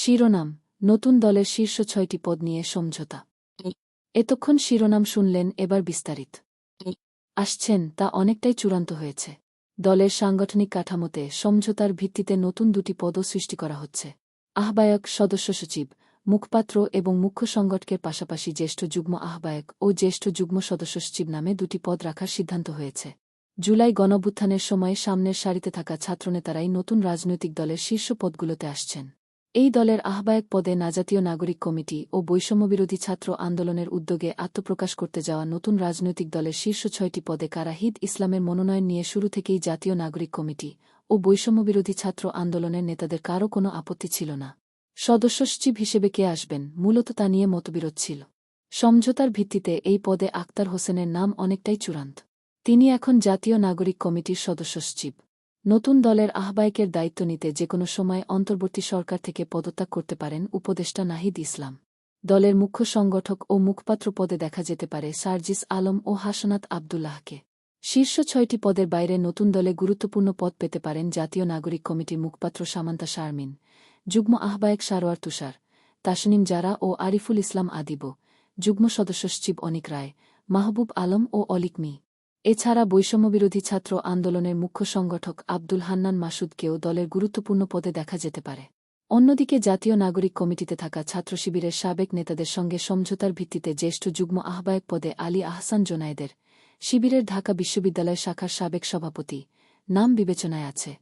শিরোনাম, নতুন দলের শীর্ষ ছয়টি পদ নিয়ে সমঝোতা। এতক্ষণ শিরোনাম শুনলেন এবার বিস্তারিত। আসছেন তা অনেকটাই চূড়ান্ত হয়েছে। দলের সাংগঠনিক কাঠামোতে সমঝোতার ভিত্তিতে নতুন দুটি পদও সৃষ্টি করা হচ্ছে। আহ্বায়ক সদস্য সচিব, মুখপাত্র এবং মুখ্য সংগঠকের পাশাপাশি জ্যেষ্ঠ যুগ্ম আহ্বায়ক ও জ্যেষ্ঠ যুগ্ম সদস্য সচিব নামে দুটি পদ রাখার সিদ্ধান্ত হয়েছে। জুলাই গণভ্যুত্থানের সময় সামনের সারিতে থাকা ছাত্রনেতারাই নতুন রাজনৈতিক দলের শীর্ষ পদগুলোতে আসছেন। এই দলের আহ্বায়ক পদে নাজাতীয় নাগরিক কমিটি ও বৈষম্যবিরোধী ছাত্র আন্দোলনের উদ্যোগে আত্মপ্রকাশ করতে যাওয়া নতুন রাজনৈতিক দলের শীর্ষ ছয়টি পদে কারাহিদ ইসলামের মনোনয়ন নিয়ে শুরু থেকেই জাতীয় নাগরিক কমিটি ও বৈষম্যবিরোধী ছাত্র আন্দোলনের নেতাদের কারও কোনো আপত্তি ছিল না। সদস্য সচিব হিসেবে কে আসবেন মূলত তা নিয়ে মতবিরোধ ছিল। সমঝোতার ভিত্তিতে এই পদে আক্তার হোসেনের নাম অনেকটাই চূড়ান্ত। তিনি এখন জাতীয় নাগরিক কমিটির সদস্য সচিব। নতুন দলের আহ্বায়কের দায়িত্ব নিতে যে কোনো সময় অন্তর্বর্তী সরকার থেকে পদত্যাগ করতে পারেন উপদেষ্টা নাহিদ ইসলাম। দলের মুখ্য সংগঠক ও মুখপাত্র পদে দেখা যেতে পারে সার্জিস আলম ও হাসনাত আবদুল্লাহকে। শীর্ষ ছয়টি পদের বাইরে নতুন দলে গুরুত্বপূর্ণ পদ পেতে পারেন জাতীয় নাগরিক কমিটির মুখপাত্র সামান্তা শারমিন, যুগ্ম আহ্বায়ক সারোয়ার তুষার, তাসনিম জারা ও আরিফুল ইসলাম আদিব, যুগ্ম সদস্য সচিব অনিক রায়, মাহবুব আলম ও অলিক মি। এছাড়া বৈষম্যবিরোধী ছাত্র আন্দোলনের মুখ্য সংগঠক আব্দুল হান্নান মাসুদকেও দলের গুরুত্বপূর্ণ পদে দেখা যেতে পারে। অন্যদিকে জাতীয় নাগরিক কমিটিতে থাকা ছাত্র শিবিরের সাবেক নেতাদের সঙ্গে সমঝোতার ভিত্তিতে জ্যেষ্ঠ যুগ্ম আহ্বায়ক পদে আলী আহসান জোনায়েদের শিবিরের ঢাকা বিশ্ববিদ্যালয় শাখার সাবেক সভাপতি নাম বিবেচনায় আছে।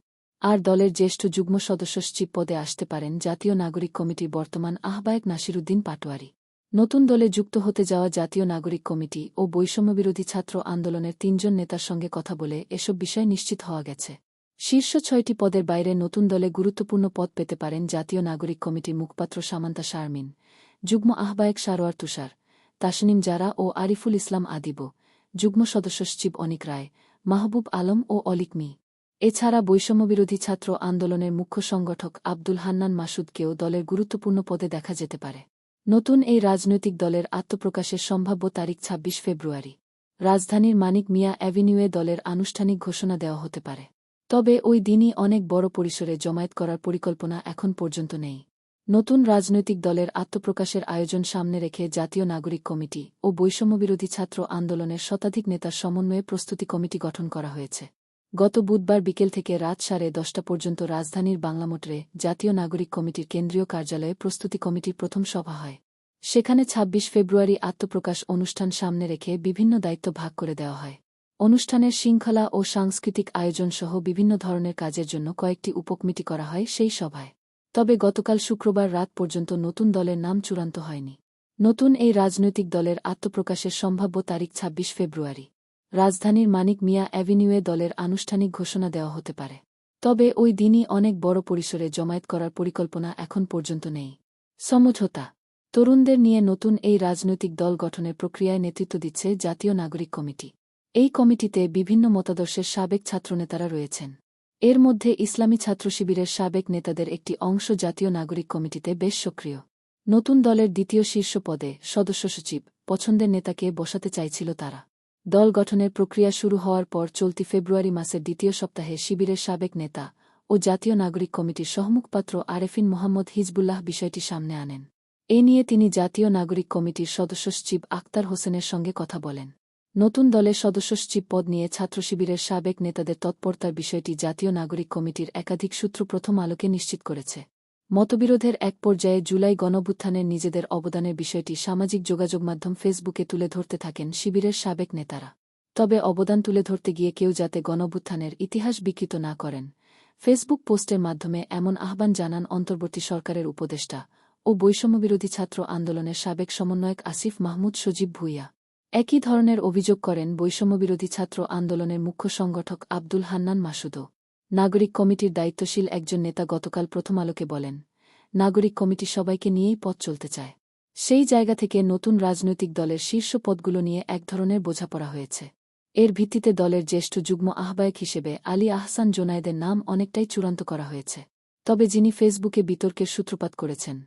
আর দলের জ্যেষ্ঠ যুগ্ম সদস্য পদে আসতে পারেন জাতীয় নাগরিক কমিটির বর্তমান আহ্বায়ক নাসিরুদ্দিন পাটোয়ারি। নতুন দলে যুক্ত হতে যাওয়া জাতীয় নাগরিক কমিটি ও বৈষম্যবিরোধী ছাত্র আন্দোলনের তিনজন নেতার সঙ্গে কথা বলে এসব বিষয় নিশ্চিত হওয়া গেছে। শীর্ষ ছয়টি পদের বাইরে নতুন দলে গুরুত্বপূর্ণ পদ পেতে পারেন জাতীয় নাগরিক কমিটির মুখপাত্র সামান্তা শারমিন, যুগ্ম আহ্বায়ক সারোয়ার তুষার, তাসনিম জারা ও আরিফুল ইসলাম আদিব, যুগ্ম সদস্য সচিব অনিক রায়, মাহবুব আলম ও অলিক মি। এছাড়া বৈষম্যবিরোধী ছাত্র আন্দোলনের মুখ্য সংগঠক আব্দুল হান্নান মাসুদকেও দলের গুরুত্বপূর্ণ পদে দেখা যেতে পারে। নতুন এই রাজনৈতিক দলের আত্মপ্রকাশের সম্ভাব্য তারিখ ২৬ ফেব্রুয়ারি। রাজধানীর মানিক মিয়া অ্যাভিনিউয়ে দলের আনুষ্ঠানিক ঘোষণা দেওয়া হতে পারে। তবে ওই দিনই অনেক বড় পরিসরে জমায়েত করার পরিকল্পনা এখন পর্যন্ত নেই। নতুন রাজনৈতিক দলের আত্মপ্রকাশের আয়োজন সামনে রেখে জাতীয় নাগরিক কমিটি ও বৈষম্যবিরোধী ছাত্র আন্দোলনের শতাধিক নেতার সমন্বয়ে প্রস্তুতি কমিটি গঠন করা হয়েছে। গত বুধবার বিকেল থেকে রাত সাড়ে দশটা পর্যন্ত রাজধানীর বাংলামোটরে জাতীয় নাগরিক কমিটির কেন্দ্রীয় কার্যালয়ে প্রস্তুতি কমিটির প্রথম সভা হয়। সেখানে ২৬ ফেব্রুয়ারি আত্মপ্রকাশ অনুষ্ঠান সামনে রেখে বিভিন্ন দায়িত্ব ভাগ করে দেওয়া হয়। অনুষ্ঠানের শৃঙ্খলা ও সাংস্কৃতিক আয়োজনসহ বিভিন্ন ধরনের কাজের জন্য কয়েকটি উপকমিটি করা হয় সেই সভায়। তবে গতকাল শুক্রবার রাত পর্যন্ত নতুন দলের নাম চূড়ান্ত হয়নি। নতুন এই রাজনৈতিক দলের আত্মপ্রকাশের সম্ভাব্য তারিখ ২৬ ফেব্রুয়ারি। রাজধানীর মানিক মিয়া অ্যাভিনিউয়ে দলের আনুষ্ঠানিক ঘোষণা দেওয়া হতে পারে। তবে ওই দিনই অনেক বড় পরিসরে জমায়েত করার পরিকল্পনা এখন পর্যন্ত নেই। সমঝোতা। তরুণদের নিয়ে নতুন এই রাজনৈতিক দল গঠনের প্রক্রিয়ায় নেতৃত্ব দিচ্ছে জাতীয় নাগরিক কমিটি। এই কমিটিতে বিভিন্ন মতাদর্শের সাবেক ছাত্রনেতারা রয়েছেন। এর মধ্যে ইসলামী ছাত্র শিবিরের সাবেক নেতাদের একটি অংশ জাতীয় নাগরিক কমিটিতে বেশ সক্রিয়। নতুন দলের দ্বিতীয় শীর্ষ পদে সদস্য সচিব পছন্দের নেতাকে বসাতে চাইছিল তারা। দল গঠনের প্রক্রিয়া শুরু হওয়ার পর চলতি ফেব্রুয়ারি মাসের দ্বিতীয় সপ্তাহে শিবিরের সাবেক নেতা ও জাতীয় নাগরিক কমিটির সহমুখপাত্র আরেফিন মোহাম্মদ হিজবুল্লাহ বিষয়টি সামনে আনেন। এ নিয়ে তিনি জাতীয় নাগরিক কমিটির সদস্য সচিব আক্তার হোসেনের সঙ্গে কথা বলেন। নতুন দলের সদস্য সচিব পদ নিয়ে ছাত্র শিবিরের সাবেক নেতাদের তৎপরতার বিষয়টি জাতীয় নাগরিক কমিটির একাধিক সূত্র প্রথম আলোকে নিশ্চিত করেছে। মতবিরোধের এক পর্যায়ে জুলাই গণভুত্থানের নিজেদের অবদানের বিষয়টি সামাজিক যোগাযোগ মাধ্যম ফেসবুকে তুলে ধরতে থাকেন শিবিরের সাবেক নেতারা। তবে অবদান তুলে ধরতে গিয়ে কেউ যাতে গণভুত্থানের ইতিহাস বিকৃত না করেন, ফেসবুক পোস্টের মাধ্যমে এমন আহ্বান জানান অন্তর্বর্তী সরকারের উপদেষ্টা ও বৈষম্যবিরোধী ছাত্র আন্দোলনের সাবেক সমন্বয়ক আসিফ মাহমুদ সজীব ভুইয়া। একই ধরনের অভিযোগ করেন বৈষম্যবিরোধী ছাত্র আন্দোলনের মুখ্য সংগঠক আব্দুল হান্নান মাসুদও। নাগরিক কমিটির দায়িত্বশীল একজন নেতা গতকাল প্রথম আলোকে বলেন, নাগরিক কমিটি সবাইকে নিয়েই পথ চলতে চায়। সেই জায়গা থেকে নতুন রাজনৈতিক দলের শীর্ষ পদগুলো নিয়ে এক ধরনের বোঝাপড়া হয়েছে। এর ভিত্তিতে দলের জ্যেষ্ঠ যুগ্ম আহ্বায়ক হিসেবে আলী আহসান জোনায়েদের নাম অনেকটাই চূড়ান্ত করা হয়েছে। তবে যিনি ফেসবুকে বিতর্কের সূত্রপাত করেছেন,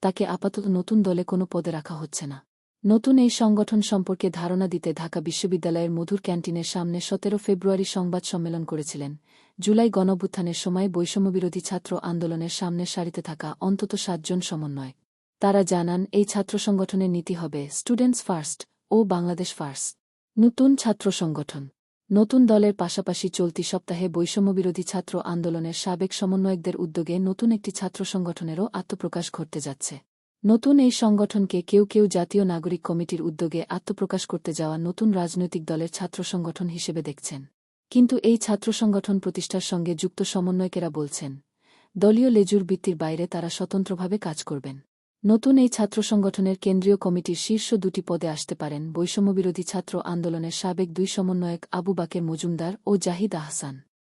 তাকে আপাতত নতুন দলে কোনো পদে রাখা হচ্ছে না। নতুন এই সংগঠন সম্পর্কে ধারণা দিতে ঢাকা বিশ্ববিদ্যালয়ের মধুর ক্যান্টিনের সামনে সতেরো ফেব্রুয়ারি সংবাদ সম্মেলন করেছিলেন। জুলাই গণভ্যুত্থানের সময় বৈষম্যবিরোধী ছাত্র আন্দোলনের সামনে সারিতে থাকা অন্তত সাতজন সমন্বয়। তারা জানান, এই ছাত্র সংগঠনের নীতি হবে স্টুডেন্টস ফার্স্ট ও বাংলাদেশ ফার্স্ট নতুন ছাত্র সংগঠন। নতুন দলের পাশাপাশি চলতি সপ্তাহে বৈষম্যবিরোধী ছাত্র আন্দোলনের সাবেক সমন্বয়কদের উদ্যোগে নতুন একটি ছাত্র সংগঠনেরও আত্মপ্রকাশ ঘটতে যাচ্ছে। নতুন এই সংগঠনকে কেউ কেউ জাতীয় নাগরিক কমিটির উদ্যোগে আত্মপ্রকাশ করতে যাওয়া নতুন রাজনৈতিক দলের ছাত্র সংগঠন হিসেবে দেখছেন। কিন্তু এই ছাত্র সংগঠন প্রতিষ্ঠার সঙ্গে যুক্ত সমন্বয়কেরা বলছেন, দলীয় লেজুর বৃত্তির বাইরে তারা স্বতন্ত্রভাবে কাজ করবেন। নতুন এই ছাত্র সংগঠনের কেন্দ্রীয় কমিটির শীর্ষ দুটি পদে আসতে পারেন বৈষম্যবিরোধী ছাত্র আন্দোলনের সাবেক দুই সমন্বয়ক আবু বাকের মজুমদার ও জাহিদ আহসান।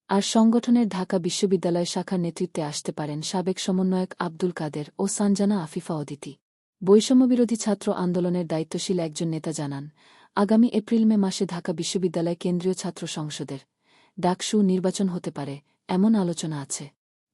আর সংগঠনের ঢাকা বিশ্ববিদ্যালয় শাখার নেতৃত্বে আসতে পারেন সাবেক সমন্বয়ক আব্দুল কাদের ও সানজানা আফিফা অদিতি। বৈষম্যবিরোধী ছাত্র আন্দোলনের দায়িত্বশীল একজন নেতা জানান, আগামী এপ্রিল মে মাসে ঢাকা বিশ্ববিদ্যালয় কেন্দ্রীয় ছাত্র সংসদের ডাকসু নির্বাচন হতে পারে, এমন আলোচনা আছে।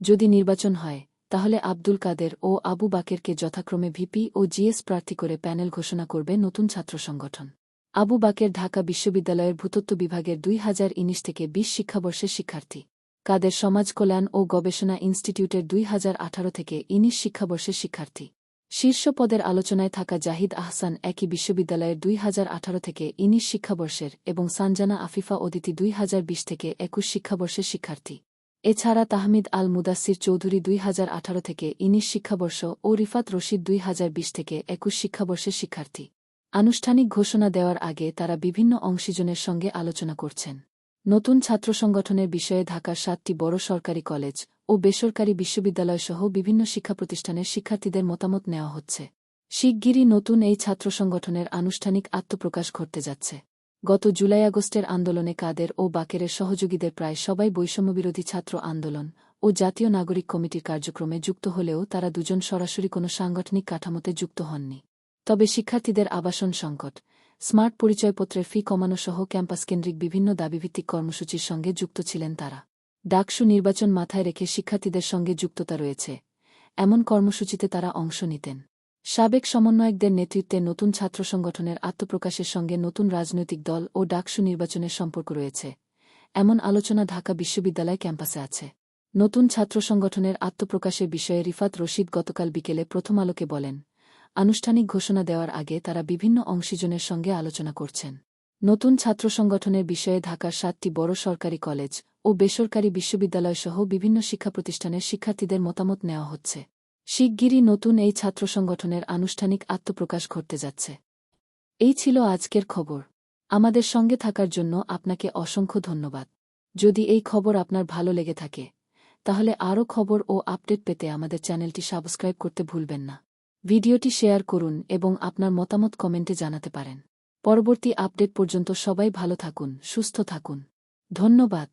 যদি নির্বাচন হয়, তাহলে আব্দুল কাদের ও আবু বাকেরকে যথাক্রমে ভিপি ও জিএস প্রার্থী করে প্যানেল ঘোষণা করবে নতুন ছাত্র সংগঠন। আবু বাকের ঢাকা বিশ্ববিদ্যালয়ের ভূতত্ত্ব বিভাগের দুই হাজার ইনিশ থেকে বিশ শিক্ষাবর্ষের শিক্ষার্থী। কাদের সমাজ কল্যাণ ও গবেষণা ইনস্টিটিউটের দুই হাজার আঠারো থেকে ইনিশ শিক্ষাবর্ষের শিক্ষার্থী। শীর্ষ পদের আলোচনায় থাকা জাহিদ আহসান একই বিশ্ববিদ্যালয়ের দুই হাজার আঠারো থেকে ইনিশ শিক্ষাবর্ষের এবং সানজানা আফিফা অদিতি দুই হাজার বিশ থেকে একুশ শিক্ষাবর্ষের শিক্ষার্থী। এছাড়া তাহমিদ আল মুদাসির চৌধুরী দুই হাজার আঠারো থেকে ইনিশ শিক্ষাবর্ষ ও রিফাত রশিদ দুই হাজার বিশ থেকে একুশ শিক্ষাবর্ষের শিক্ষার্থী। আনুষ্ঠানিক ঘোষণা দেওয়ার আগে তারা বিভিন্ন অংশীজনের সঙ্গে আলোচনা করছেন। নতুন ছাত্র সংগঠনের বিষয়ে ঢাকার সাতটি বড় সরকারি কলেজ ও বেসরকারি বিশ্ববিদ্যালয়সহ বিভিন্ন শিক্ষা প্রতিষ্ঠানের শিক্ষার্থীদের মতামত নেওয়া হচ্ছে। শিগগিরই নতুন এই ছাত্র সংগঠনের আনুষ্ঠানিক আত্মপ্রকাশ ঘটতে যাচ্ছে। গত জুলাই আগস্টের আন্দোলনে কাদের ও বাকেরের সহযোগীদের প্রায় সবাই বৈষম্যবিরোধী ছাত্র আন্দোলন ও জাতীয় নাগরিক কমিটির কার্যক্রমে যুক্ত হলেও তারা দুজন সরাসরি কোনো সাংগঠনিক কাঠামোতে যুক্ত হননি। তবে শিক্ষার্থীদের আবাসন সংকট। স্মার্ট পরিচয়পত্রের ফি কমানো সহ ক্যাম্পাস কেন্দ্রিক বিভিন্ন দাবিভিত্তিক কর্মসূচির সঙ্গে যুক্ত ছিলেন তারা। ডাকসু নির্বাচন মাথায় রেখে শিক্ষার্থীদের সঙ্গে যুক্ততা রয়েছে। এমন কর্মসূচিতে তারা অংশ নিতেন। সাবেক সমন্বয়কদের নেতৃত্বে নতুন ছাত্র সংগঠনের আত্মপ্রকাশের সঙ্গে নতুন রাজনৈতিক দল ও ডাকসু নির্বাচনের সম্পর্ক রয়েছে। এমন আলোচনা ঢাকা বিশ্ববিদ্যালয় ক্যাম্পাসে আছে। নতুন ছাত্র সংগঠনের আত্মপ্রকাশের বিষয়ে রিফাত রশিদ গতকাল বিকেলে প্রথম আলোকে বলেন আনুষ্ঠানিক ঘোষণা দেওয়ার আগে তারা বিভিন্ন অংশীজনের সঙ্গে আলোচনা করছেন। নতুন ছাত্র সংগঠনের বিষয়ে ঢাকার সাতটি বড় সরকারি কলেজ ও বেসরকারি বিশ্ববিদ্যালয়সহ বিভিন্ন শিক্ষা প্রতিষ্ঠানের শিক্ষার্থীদের মতামত নেওয়া হচ্ছে। শিগগিরই নতুন এই ছাত্র সংগঠনের আনুষ্ঠানিক আত্মপ্রকাশ ঘটতে যাচ্ছে। এই ছিল আজকের খবর। আমাদের সঙ্গে থাকার জন্য আপনাকে অসংখ্য ধন্যবাদ। যদি এই খবর আপনার ভালো লেগে থাকে, তাহলে আরও খবর ও আপডেট পেতে আমাদের চ্যানেলটি সাবস্ক্রাইব করতে ভুলবেন না। ভিডিওটি শেয়ার করুন এবং আপনার মতামত কমেন্টে জানাতে পারেন। পরবর্তী আপডেট পর্যন্ত সবাই ভালো থাকুন, সুস্থ থাকুন। ধন্যবাদ।